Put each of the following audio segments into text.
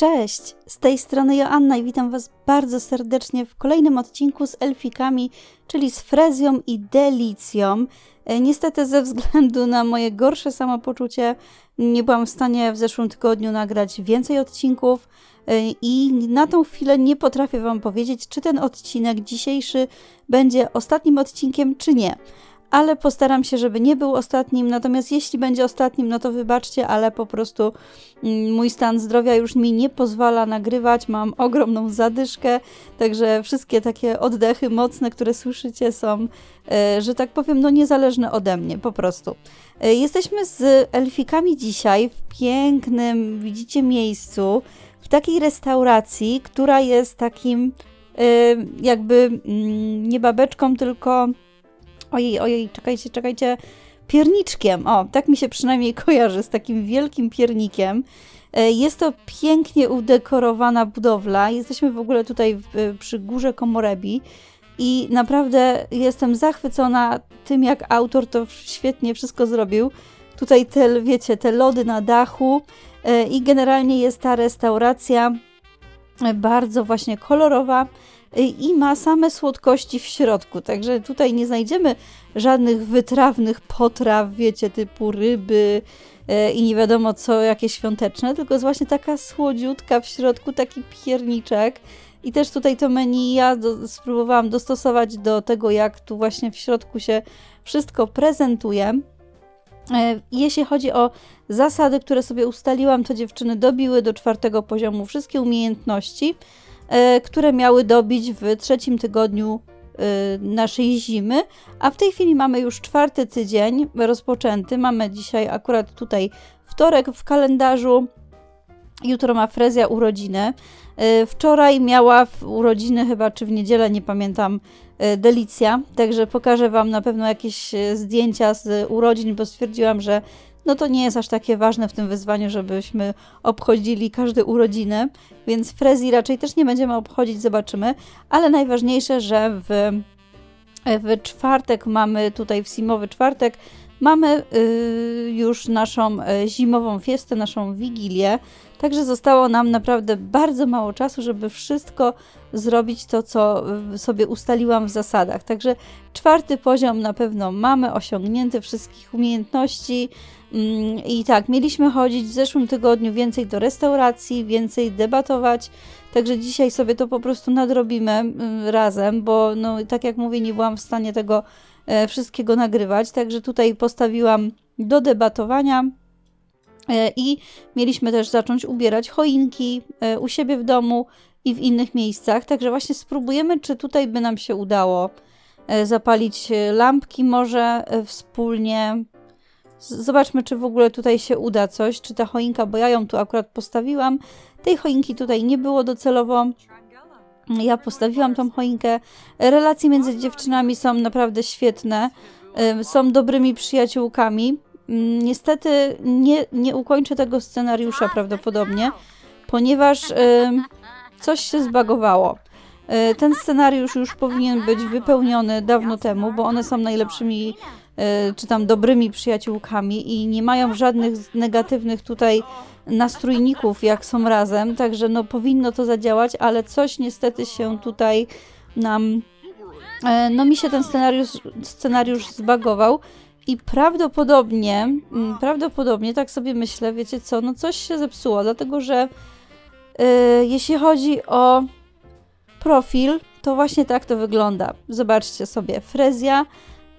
Cześć, z tej strony Joanna i witam Was bardzo serdecznie w kolejnym odcinku z elfikami, czyli z Frezją i Delicją. E, Niestety ze względu na moje gorsze samopoczucie nie byłam w stanie w zeszłym tygodniu nagrać więcej odcinków e, i na tą chwilę nie potrafię Wam powiedzieć, czy ten odcinek dzisiejszy będzie ostatnim odcinkiem, czy nie ale postaram się, żeby nie był ostatnim. Natomiast jeśli będzie ostatnim, no to wybaczcie, ale po prostu mm, mój stan zdrowia już mi nie pozwala nagrywać. Mam ogromną zadyszkę, także wszystkie takie oddechy mocne, które słyszycie, są, e, że tak powiem, no niezależne ode mnie, po prostu. E, Jesteśmy z elfikami dzisiaj w pięknym, widzicie, miejscu, w takiej restauracji, która jest takim e, jakby mm, nie babeczką, tylko Ojej, ojej, czekajcie, czekajcie. Pierniczkiem. O, tak mi się przynajmniej kojarzy z takim wielkim piernikiem. E, Jest to pięknie udekorowana budowla. Jesteśmy w ogóle tutaj w, przy górze Komorebi i naprawdę jestem zachwycona tym, jak autor to świetnie wszystko zrobił. Tutaj te, wiecie, te lody na dachu e, i generalnie jest ta restauracja e, bardzo właśnie kolorowa i ma same słodkości w środku. Także tutaj nie znajdziemy żadnych wytrawnych potraw, wiecie, typu ryby y, i nie wiadomo co, jakie świąteczne, tylko jest właśnie taka słodziutka w środku, taki pierniczek. I też tutaj to menu ja do, spróbowałam dostosować do tego, jak tu właśnie w środku się wszystko prezentuje. E, Jeśli chodzi o zasady, które sobie ustaliłam, to dziewczyny dobiły do czwartego poziomu wszystkie umiejętności, które miały dobić w trzecim tygodniu e, naszej zimy, a w tej chwili mamy już czwarty tydzień rozpoczęty. Mamy dzisiaj akurat tutaj wtorek w kalendarzu. Jutro ma Frezja urodziny. E, Wczoraj miała urodziny chyba, czy w niedzielę, nie pamiętam, e, Delicja, także pokażę Wam na pewno jakieś e, zdjęcia z urodzin, bo stwierdziłam, że no to nie jest aż takie ważne w tym wyzwaniu, żebyśmy obchodzili każde urodziny, więc Frezji raczej też nie będziemy obchodzić, zobaczymy, ale najważniejsze, że w, w czwartek mamy tutaj, w Simowy czwartek, mamy y, już naszą y, zimową fiestę, naszą wigilię, Także zostało nam naprawdę bardzo mało czasu, żeby wszystko zrobić to, co y, sobie ustaliłam w zasadach. Także czwarty poziom na pewno mamy osiągnięty wszystkich umiejętności. Mm, I tak, mieliśmy chodzić w zeszłym tygodniu więcej do restauracji, więcej debatować. Także dzisiaj sobie to po prostu nadrobimy y, razem, bo no, tak jak mówię, nie byłam w stanie tego e, wszystkiego nagrywać. Także tutaj postawiłam do debatowania. E, I mieliśmy też zacząć ubierać choinki e, u siebie w domu i w innych miejscach. Także właśnie spróbujemy, czy tutaj by nam się udało zapalić lampki może wspólnie. Zobaczmy, czy w ogóle tutaj się uda coś, czy ta choinka, bo ja ją tu akurat postawiłam. Tej choinki tutaj nie było docelowo. Ja postawiłam tą choinkę. Relacje między dziewczynami są naprawdę świetne. Są dobrymi przyjaciółkami. Mm, Niestety nie, nie ukończę tego scenariusza prawdopodobnie, ponieważ coś się zbagowało. Y, ten scenariusz już powinien być wypełniony dawno temu, bo one są najlepszymi czy tam dobrymi przyjaciółkami i nie mają żadnych negatywnych tutaj nastrójników, jak są razem, także no powinno to zadziałać, ale coś niestety się tutaj nam e, no mi się ten scenariusz, scenariusz zbagował i prawdopodobnie, mm, prawdopodobnie, tak sobie myślę, wiecie co, no coś się zepsuło, dlatego że yy, jeśli chodzi o profil, to właśnie tak to wygląda. Zobaczcie sobie, Frezja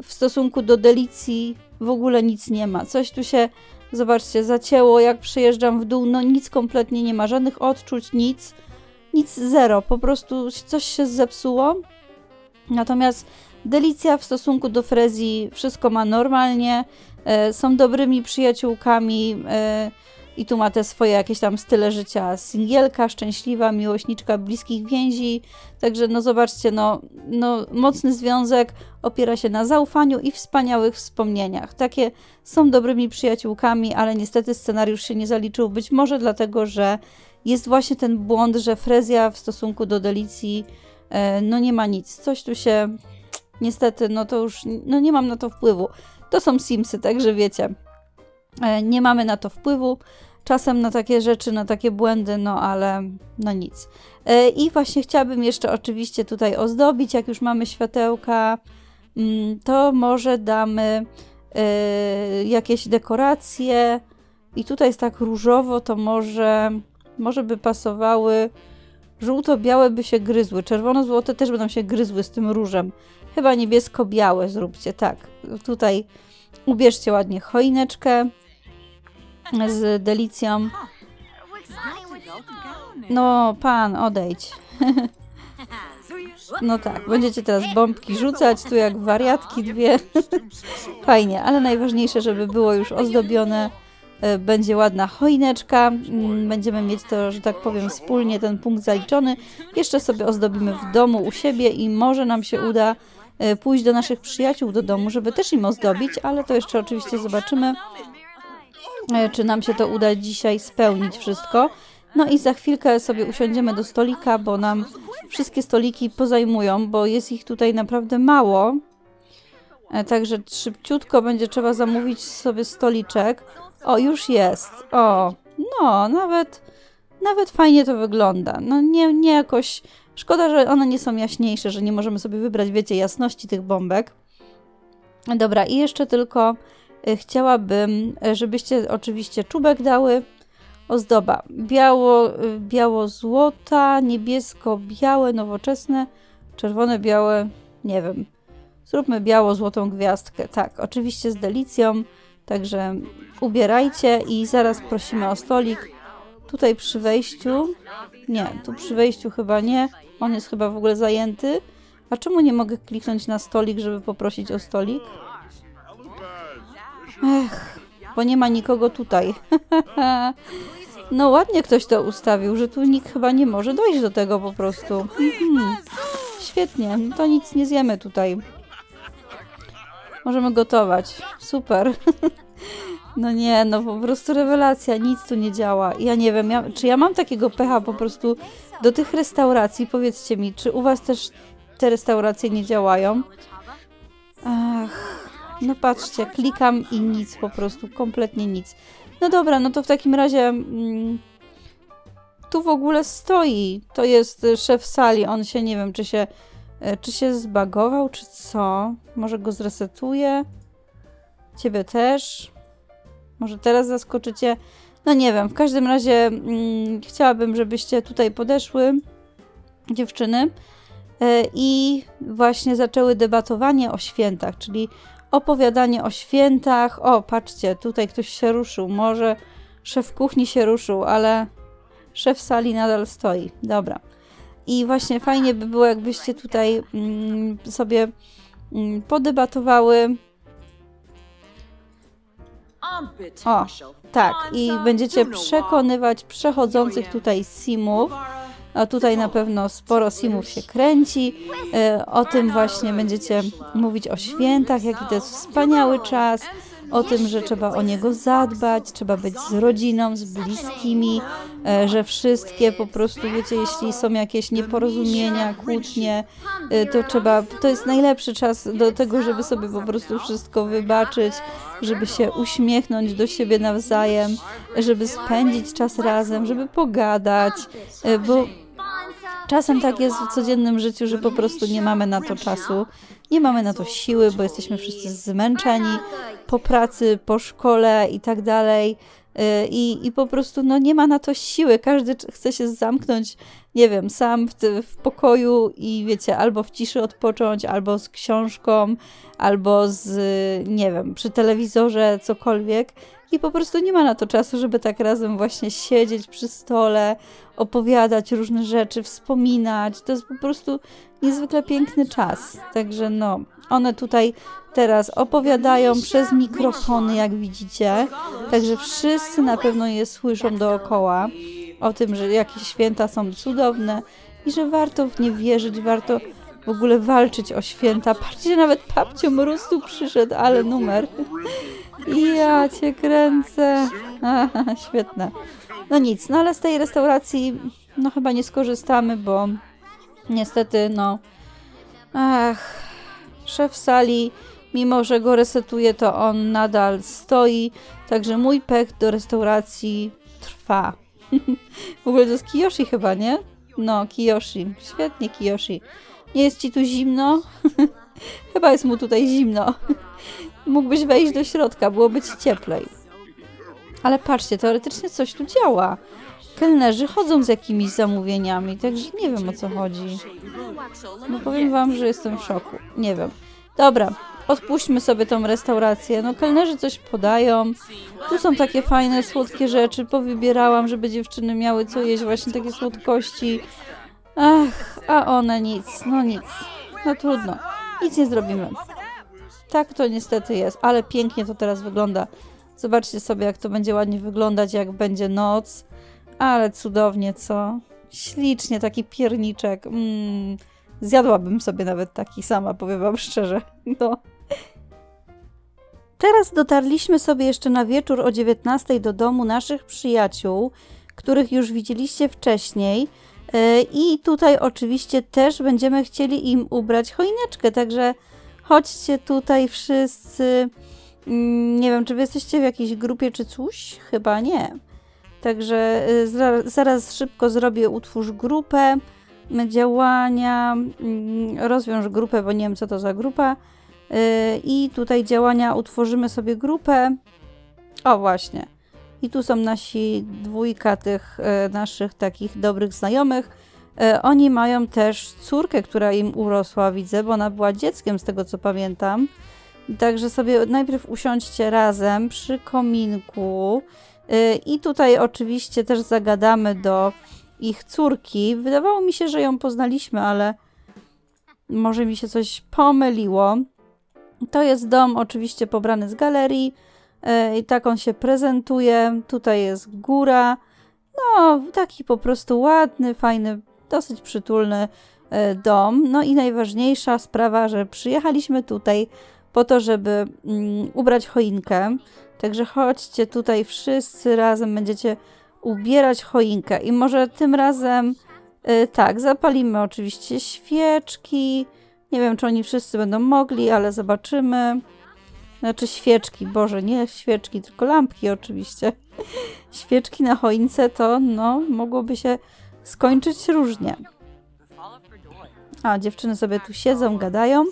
w stosunku do Delicji w ogóle nic nie ma. Coś tu się, zobaczcie, zacięło, jak przejeżdżam w dół, no nic kompletnie nie ma, żadnych odczuć, nic, nic zero, po prostu coś się zepsuło. Natomiast Delicja w stosunku do Frezji wszystko ma normalnie, e, są dobrymi przyjaciółkami e, i tu ma te swoje jakieś tam style życia. Singielka, szczęśliwa, miłośniczka bliskich więzi. Także no zobaczcie, no, no mocny związek opiera się na zaufaniu i wspaniałych wspomnieniach. Takie są dobrymi przyjaciółkami, ale niestety scenariusz się nie zaliczył. Być może dlatego, że jest właśnie ten błąd, że Frezja w stosunku do Delicji e, no nie ma nic. Coś tu się niestety, no to już no nie mam na to wpływu. To są Simsy, także wiecie, nie mamy na to wpływu. czasem na takie rzeczy, na takie błędy, no ale no nic. E, I właśnie chciałabym jeszcze oczywiście tutaj ozdobić, jak już mamy światełka, mm, to może damy e, jakieś dekoracje. I tutaj jest tak różowo, to może, może by pasowały. Żółto-białe by się gryzły, czerwono-złote też będą się gryzły z tym różem. Chyba niebiesko-białe zróbcie, tak. Tutaj ubierzcie ładnie choineczkę z delicją. No, pan, odejdź. No tak, będziecie teraz bombki rzucać, tu jak wariatki dwie. Fajnie, ale najważniejsze, żeby było już ozdobione. E, Będzie ładna choineczka, mm, będziemy mieć to, że tak powiem, wspólnie ten punkt zaliczony. Jeszcze sobie ozdobimy w domu u siebie i może nam się uda e, pójść do naszych przyjaciół do domu, żeby też im ozdobić, ale to jeszcze oczywiście zobaczymy, czy nam się to uda dzisiaj spełnić wszystko. No i za chwilkę sobie usiądziemy do stolika, bo nam wszystkie stoliki pozajmują, bo jest ich tutaj naprawdę mało. E, Także szybciutko będzie trzeba zamówić sobie stoliczek. O, już jest. O, no, nawet, nawet fajnie to wygląda. No nie, nie jakoś... Szkoda, że one nie są jaśniejsze, że nie możemy sobie wybrać, wiecie, jasności tych bombek. Dobra, i jeszcze tylko e, chciałabym, e, żebyście oczywiście czubek dały. Ozdoba biało, y, biało-złota, niebiesko-białe, nowoczesne, czerwone-białe, nie wiem. Zróbmy biało-złotą gwiazdkę. Tak, oczywiście z delicją, także ubierajcie i zaraz prosimy o stolik. Tutaj przy wejściu, nie, tu przy wejściu chyba nie, on jest chyba w ogóle zajęty. A czemu nie mogę kliknąć na stolik, żeby poprosić o stolik? Ech, bo nie ma nikogo tutaj. No ładnie ktoś to ustawił, że tu nikt chyba nie może dojść do tego po prostu. Mhm. Świetnie, to nic nie zjemy tutaj. Możemy gotować. Super. No nie, no po prostu rewelacja, nic tu nie działa. Ja nie wiem, ja, czy ja mam takiego pecha po prostu do tych restauracji? Powiedzcie mi, czy u was też te restauracje nie działają? Ach, no patrzcie, klikam i nic po prostu, kompletnie nic. No dobra, no to w takim razie mm, tu w ogóle stoi. To jest y, szef sali. On się nie wiem, czy się, y, czy się zbagował, czy co. Może go zresetuje. Ciebie też. Może teraz zaskoczycie. No nie wiem, w każdym razie mm, chciałabym, żebyście tutaj podeszły, dziewczyny, y, i właśnie zaczęły debatowanie o świętach, czyli opowiadanie o świętach. O, patrzcie, tutaj ktoś się ruszył. Może szef kuchni się ruszył, ale szef sali nadal stoi. Dobra. I właśnie fajnie by było, jakbyście tutaj mm, sobie mm, podebatowały. O, tak, i będziecie przekonywać przechodzących tutaj simów. A tutaj na pewno sporo simów się kręci. E, O tym właśnie będziecie mówić o świętach, jaki to jest wspaniały czas, o tym, że trzeba o niego zadbać, trzeba być z rodziną, z bliskimi, e, że wszystkie po prostu, wiecie, jeśli są jakieś nieporozumienia, kłótnie, e, to trzeba, to jest najlepszy czas do tego, żeby sobie po prostu wszystko wybaczyć, żeby się uśmiechnąć do siebie nawzajem, żeby spędzić czas razem, żeby pogadać, bo Czasem tak jest w codziennym życiu, że po prostu nie mamy na to czasu, nie mamy na to siły, bo jesteśmy wszyscy zmęczeni po pracy, po szkole i tak dalej. Y, I, I po prostu no, nie ma na to siły. Każdy ch- chce się zamknąć, nie wiem, sam w, w pokoju i wiecie, albo w ciszy odpocząć, albo z książką, albo z, nie wiem, przy telewizorze, cokolwiek. I po prostu nie ma na to czasu, żeby tak razem właśnie siedzieć przy stole, opowiadać różne rzeczy, wspominać. To jest po prostu niezwykle piękny czas. Także no, one tutaj teraz opowiadają przez mikrofony, jak widzicie. Także wszyscy na pewno je słyszą dookoła o tym, że jakie święta są cudowne i że warto w nie wierzyć, warto w ogóle walczyć o święta. Patrzcie, nawet papcio Mróz tu przyszedł, ale numer. I ja cię kręcę. Aha, świetne. No nic, no ale z tej restauracji no chyba nie skorzystamy, bo niestety no ach, szef sali mimo że go resetuje, to on nadal stoi. Także mój pech do restauracji trwa. w ogóle to jest Kiyoshi chyba, nie? No, Kiyoshi. Świetnie, Kiyoshi. Nie jest ci tu zimno? chyba jest mu tutaj zimno. Mógłbyś wejść do środka, byłoby ci cieplej. Ale patrzcie, teoretycznie coś tu działa. Kelnerzy chodzą z jakimiś zamówieniami, także nie wiem o co chodzi. No powiem wam, że jestem w szoku. Nie wiem. Dobra, odpuśćmy sobie tą restaurację. No kelnerzy coś podają. Tu są takie fajne, słodkie rzeczy. Powybierałam, żeby dziewczyny miały co jeść, właśnie takie słodkości. Ach, a one nic, no nic. No trudno. Nic nie zrobimy. Tak to niestety jest, ale pięknie to teraz wygląda. Zobaczcie sobie, jak to będzie ładnie wyglądać, jak będzie noc. Ale cudownie, co? Ślicznie, taki pierniczek. Mm, zjadłabym sobie nawet taki sama, powiem wam szczerze. No. Teraz dotarliśmy sobie jeszcze na wieczór o 19 do domu naszych przyjaciół, których już widzieliście wcześniej. E, I tutaj oczywiście też będziemy chcieli im ubrać choineczkę, także chodźcie tutaj wszyscy. Mm, Nie wiem, czy wy jesteście w jakiejś grupie czy coś? Chyba nie. Także zra- zaraz szybko zrobię utwórz grupę, działania, mm, rozwiąż grupę, bo nie wiem co to za grupa. Y, I tutaj działania utworzymy sobie grupę. O właśnie. I tu są nasi dwójka tych y, naszych takich dobrych znajomych. Y, Oni mają też córkę, która im urosła, widzę, bo ona była dzieckiem z tego co pamiętam. Także sobie najpierw usiądźcie razem przy kominku. I tutaj oczywiście też zagadamy do ich córki. Wydawało mi się, że ją poznaliśmy, ale może mi się coś pomyliło. To jest dom oczywiście pobrany z galerii y, i tak on się prezentuje. Tutaj jest góra. No, taki po prostu ładny, fajny, dosyć przytulny y, dom. No i najważniejsza sprawa, że przyjechaliśmy tutaj po to, żeby mm, ubrać choinkę. Także chodźcie tutaj wszyscy razem, będziecie ubierać choinkę. I może tym razem y, tak, zapalimy oczywiście świeczki. Nie wiem, czy oni wszyscy będą mogli, ale zobaczymy. Znaczy świeczki, Boże, nie świeczki, tylko lampki oczywiście. Świeczki na choince to, no, mogłoby się skończyć różnie. A, dziewczyny sobie tu siedzą, gadają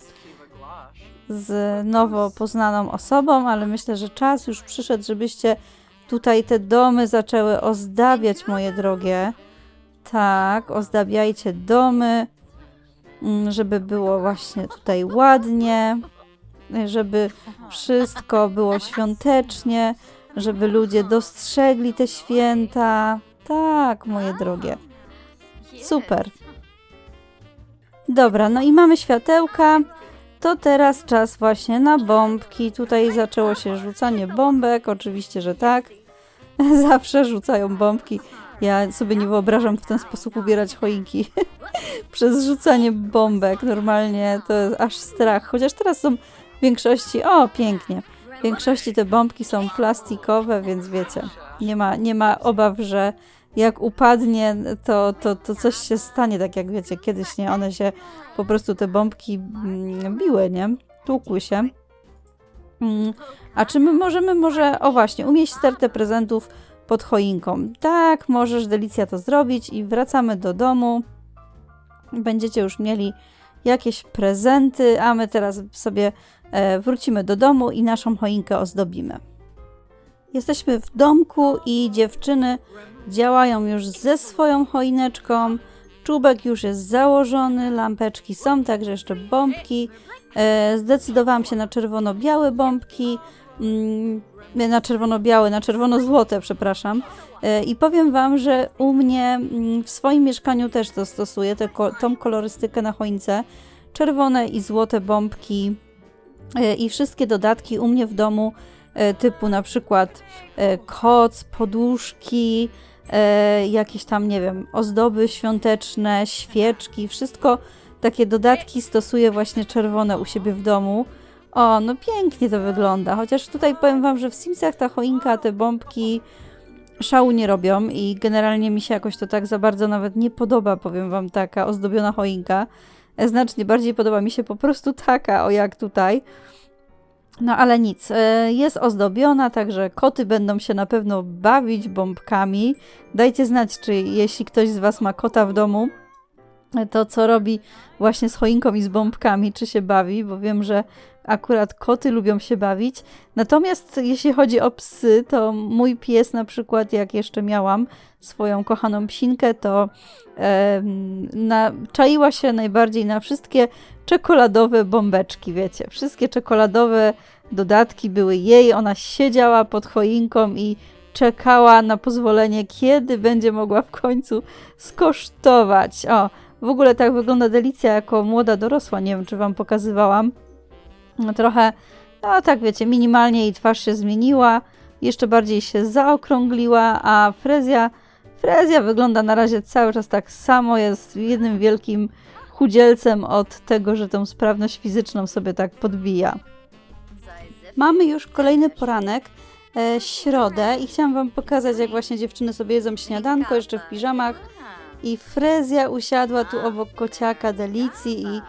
z nowo poznaną osobą, ale myślę, że czas już przyszedł, żebyście tutaj te domy zaczęły ozdabiać, moje drogie. Tak, ozdabiajcie domy, mm, żeby było właśnie tutaj ładnie, żeby wszystko było świątecznie, żeby ludzie dostrzegli te święta. Tak, moje drogie. Super. Dobra, no i mamy światełka. To teraz czas właśnie na bombki. Tutaj zaczęło się rzucanie bombek, oczywiście, że tak. Zawsze rzucają bombki. Ja sobie nie wyobrażam w ten sposób ubierać choinki przez rzucanie bombek. Normalnie to jest aż strach. Chociaż teraz są w większości, o pięknie, w większości te bombki są plastikowe, więc wiecie, nie ma, nie ma obaw, że jak upadnie, to, to, to coś się stanie, tak jak wiecie, kiedyś nie, one się po prostu te bombki mm, biły, nie? Tłukły się. Mm, A czy my możemy może, o właśnie, umieść stertę prezentów pod choinką? Tak, możesz, Delicja, to zrobić i wracamy do domu. Będziecie już mieli jakieś prezenty, a my teraz sobie e, wrócimy do domu i naszą choinkę ozdobimy. Jesteśmy w domku i dziewczyny działają już ze swoją choineczką. Czubek już jest założony, lampeczki są, także jeszcze bombki. E, zdecydowałam się na czerwono-białe bombki. Mm, na czerwono-białe, na czerwono-złote, przepraszam. E, I powiem Wam, że u mnie mm, w swoim mieszkaniu też to stosuję, tą kolorystykę na choince. Czerwone i złote bombki e, i wszystkie dodatki u mnie w domu, typu na przykład koc, poduszki, jakieś tam, nie wiem, ozdoby świąteczne, świeczki, wszystko takie dodatki stosuję właśnie czerwone u siebie w domu. O, no pięknie to wygląda, chociaż tutaj powiem Wam, że w Simsach ta choinka, te bombki szału nie robią i generalnie mi się jakoś to tak za bardzo nawet nie podoba, powiem Wam, taka ozdobiona choinka. Znacznie bardziej podoba mi się po prostu taka, o jak tutaj. No ale nic, e, jest ozdobiona, także koty będą się na pewno bawić bombkami. Dajcie znać, czy jeśli ktoś z Was ma kota w domu, to co robi właśnie z choinką i z bombkami, czy się bawi, bo wiem, że akurat koty lubią się bawić. Natomiast jeśli chodzi o psy, to mój pies na przykład, jak jeszcze miałam swoją kochaną psinkę, to e, na, czaiła się najbardziej na wszystkie czekoladowe bombeczki, wiecie. Wszystkie czekoladowe dodatki były jej. Ona siedziała pod choinką i czekała na pozwolenie, kiedy będzie mogła w końcu skosztować. O, w ogóle tak wygląda Delicja jako młoda dorosła. Nie wiem, czy wam pokazywałam. No, trochę, no tak wiecie, minimalnie jej twarz się zmieniła. Jeszcze bardziej się zaokrągliła, a Frezja, Frezja wygląda na razie cały czas tak samo. Jest jednym wielkim chudzielcem od tego, że tą sprawność fizyczną sobie tak podbija. Mamy już kolejny poranek, e, środę i chciałam wam pokazać, jak właśnie dziewczyny sobie jedzą śniadanko, jeszcze w piżamach i Frezja usiadła tu obok kociaka Delicji i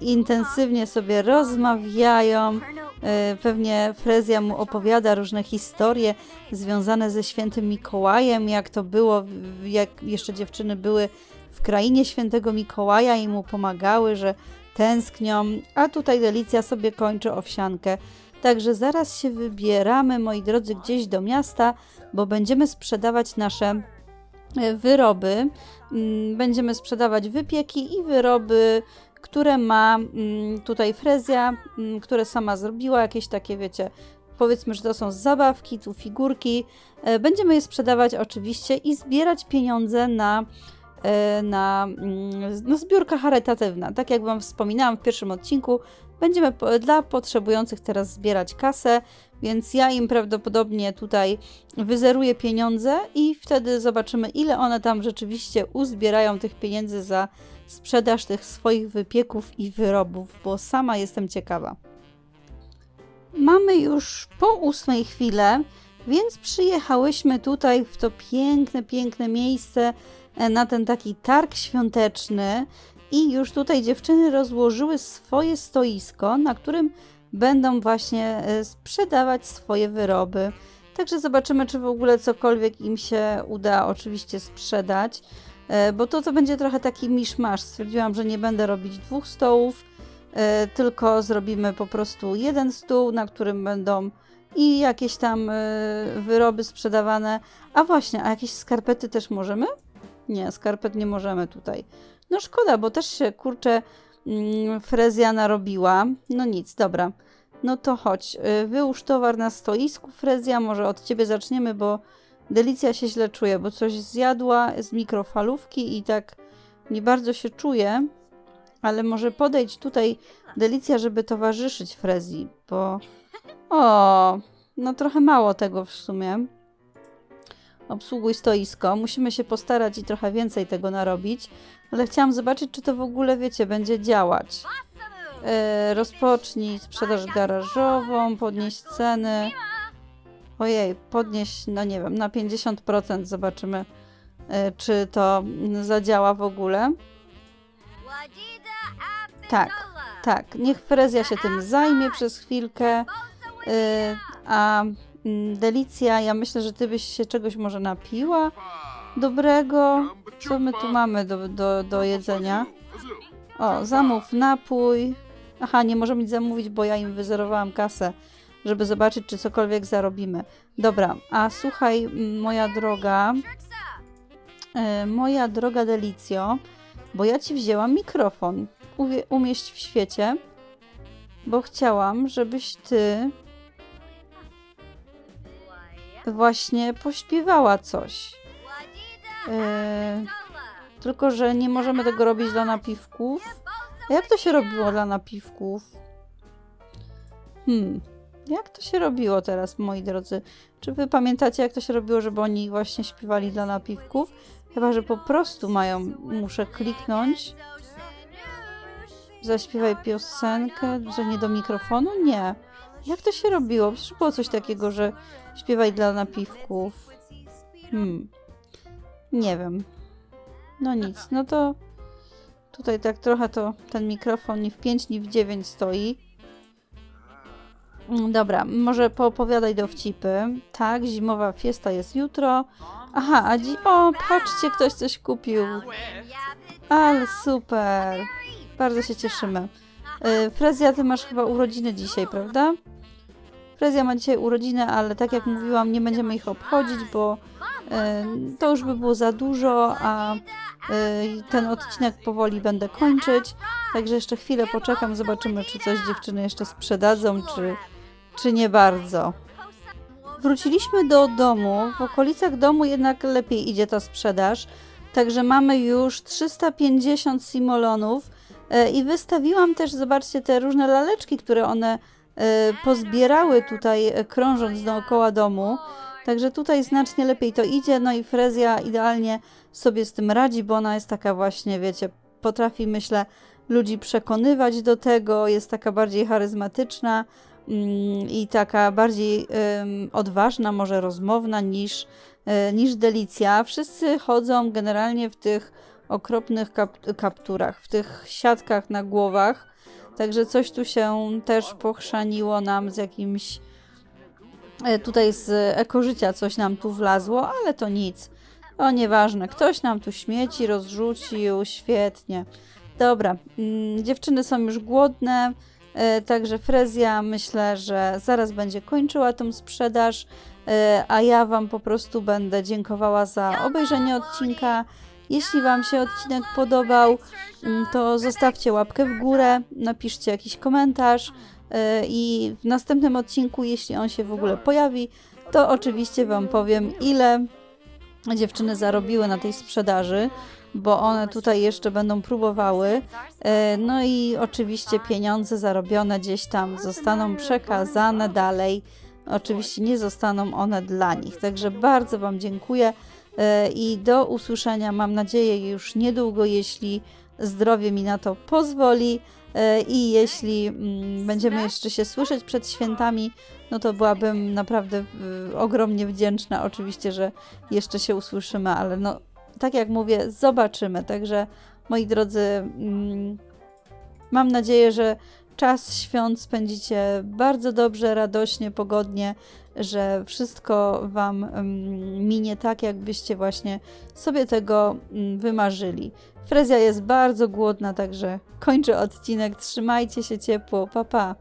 intensywnie sobie rozmawiają. E, Pewnie Frezja mu opowiada różne historie związane ze świętym Mikołajem, jak to było, jak jeszcze dziewczyny były w krainie świętego Mikołaja i mu pomagały, że tęsknią, a tutaj Delicja sobie kończy owsiankę. Także zaraz się wybieramy, moi drodzy, gdzieś do miasta, bo będziemy sprzedawać nasze wyroby. Mm, Będziemy sprzedawać wypieki i wyroby, które ma mm, tutaj Frezja, mm, które sama zrobiła, jakieś takie, wiecie, powiedzmy, że to są zabawki, tu figurki. E, Będziemy je sprzedawać oczywiście i zbierać pieniądze na e, na no, zbiórka charytatywna. Tak jak Wam wspominałam w pierwszym odcinku, będziemy dla potrzebujących teraz zbierać kasę, więc ja im prawdopodobnie tutaj wyzeruję pieniądze i wtedy zobaczymy, ile one tam rzeczywiście uzbierają tych pieniędzy za sprzedaż tych swoich wypieków i wyrobów, bo sama jestem ciekawa. Mamy już po ósmej chwilę, więc przyjechałyśmy tutaj w to piękne, piękne miejsce e, na ten taki targ świąteczny i już tutaj dziewczyny rozłożyły swoje stoisko, na którym będą właśnie e, sprzedawać swoje wyroby. Także zobaczymy, czy w ogóle cokolwiek im się uda oczywiście sprzedać, e, bo to to będzie trochę taki miszmasz. Stwierdziłam, że nie będę robić dwóch stołów, e, tylko zrobimy po prostu jeden stół, na którym będą i jakieś tam wyroby sprzedawane. A właśnie, a jakieś skarpety też możemy? Nie, skarpet nie możemy tutaj. No szkoda, bo też się kurczę mm, Frezja narobiła. No nic, dobra. No to chodź, y, wyłóż towar na stoisku, Frezja, może od ciebie zaczniemy, bo Delicja się źle czuje, bo coś zjadła z mikrofalówki i tak nie bardzo się czuje, ale może podejdź tutaj Delicja, żeby towarzyszyć Frezji, bo o, no trochę mało tego w sumie. Obsługuj stoisko. Musimy się postarać i trochę więcej tego narobić, ale chciałam zobaczyć, czy to w ogóle, wiecie, będzie działać. E, rozpocznij sprzedaż garażową, podnieść ceny. Ojej, podnieść, no nie wiem, na 50% zobaczymy, e, czy to zadziała w ogóle. Tak, tak, niech Frezja się tym zajmie przez chwilkę, e, a mm, Delicja, ja myślę, że ty byś się czegoś może napiła dobrego. Co my tu mamy do, do, do jedzenia? O, zamów napój. Aha, nie możemy nic zamówić, bo ja im wyzerowałam kasę, żeby zobaczyć, czy cokolwiek zarobimy. Dobra, a słuchaj, moja droga, e, moja droga Delicjo, bo ja ci wzięłam mikrofon. Uwie, umieść w świecie, bo chciałam, żebyś ty właśnie pośpiewała coś. E, tylko, że nie możemy tego robić dla napiwków. A jak to się robiło dla napiwków? Hmm, jak to się robiło teraz, moi drodzy? Czy wy pamiętacie, jak to się robiło, żeby oni właśnie śpiewali dla napiwków? Chyba, że po prostu mają, muszę kliknąć. Zaśpiewaj piosenkę, że nie do mikrofonu? Nie. Jak to się robiło? Przecież było coś takiego, że śpiewaj dla napiwków. Hmm. Nie wiem. No nic, no to tutaj tak trochę to ten mikrofon ni w 5, ni w 9 stoi. Mm, Dobra, może poopowiadaj dowcipy. Tak, zimowa fiesta jest jutro. Aha, a dzi... O, patrzcie, ktoś coś kupił. Ale super. Bardzo się cieszymy. Y, Frezja, ty masz chyba urodziny dzisiaj, prawda? Frezja ma dzisiaj urodziny, ale tak jak mówiłam, nie będziemy ich obchodzić, bo y, to już by było za dużo, a y, ten odcinek powoli będę kończyć. Także jeszcze chwilę poczekam, zobaczymy, czy coś dziewczyny jeszcze sprzedadzą, czy, czy nie bardzo. Wróciliśmy do domu. W okolicach domu jednak lepiej idzie ta sprzedaż. Także mamy już 350 simolonów e, i wystawiłam też, zobaczcie, te różne laleczki, które one e, pozbierały tutaj, e, krążąc dookoła domu. Także tutaj znacznie lepiej to idzie. No i Frezja idealnie sobie z tym radzi, bo ona jest taka właśnie, wiecie, potrafi, myślę, ludzi przekonywać do tego, jest taka bardziej charyzmatyczna mm, i taka bardziej odważna, może rozmowna niż, y, niż Delicja. Wszyscy chodzą generalnie w tych okropnych kap kapturach, w tych siatkach na głowach. Także coś tu się też pochrzaniło nam z jakimś. e, Tutaj z ekożycia coś nam tu wlazło, ale to nic. O, nieważne. Ktoś nam tu śmieci rozrzucił. Świetnie. Dobra, mm, dziewczyny są już głodne, e, także Frezja myślę, że zaraz będzie kończyła tą sprzedaż, e, a ja Wam po prostu będę dziękowała za obejrzenie odcinka. Jeśli Wam się odcinek podobał, mm, to zostawcie łapkę w górę, napiszcie jakiś komentarz e, i w następnym odcinku, jeśli on się w ogóle pojawi, to oczywiście Wam powiem, ile dziewczyny zarobiły na tej sprzedaży bo one tutaj jeszcze będą próbowały. E, No i oczywiście pieniądze zarobione gdzieś tam zostaną przekazane dalej. Oczywiście nie zostaną one dla nich. Także bardzo Wam dziękuję i do usłyszenia. Mam nadzieję już niedługo, jeśli zdrowie mi na to pozwoli. E, I jeśli mm, będziemy jeszcze się słyszeć przed świętami, no to byłabym naprawdę ogromnie wdzięczna. Oczywiście, że jeszcze się usłyszymy, ale no tak jak mówię, zobaczymy. Także moi drodzy, mm, mam nadzieję, że czas świąt spędzicie bardzo dobrze, radośnie, pogodnie, że wszystko Wam mm, minie tak, jakbyście właśnie sobie tego mm, wymarzyli. Frezja jest bardzo głodna, także kończę odcinek. Trzymajcie się ciepło. Pa, pa.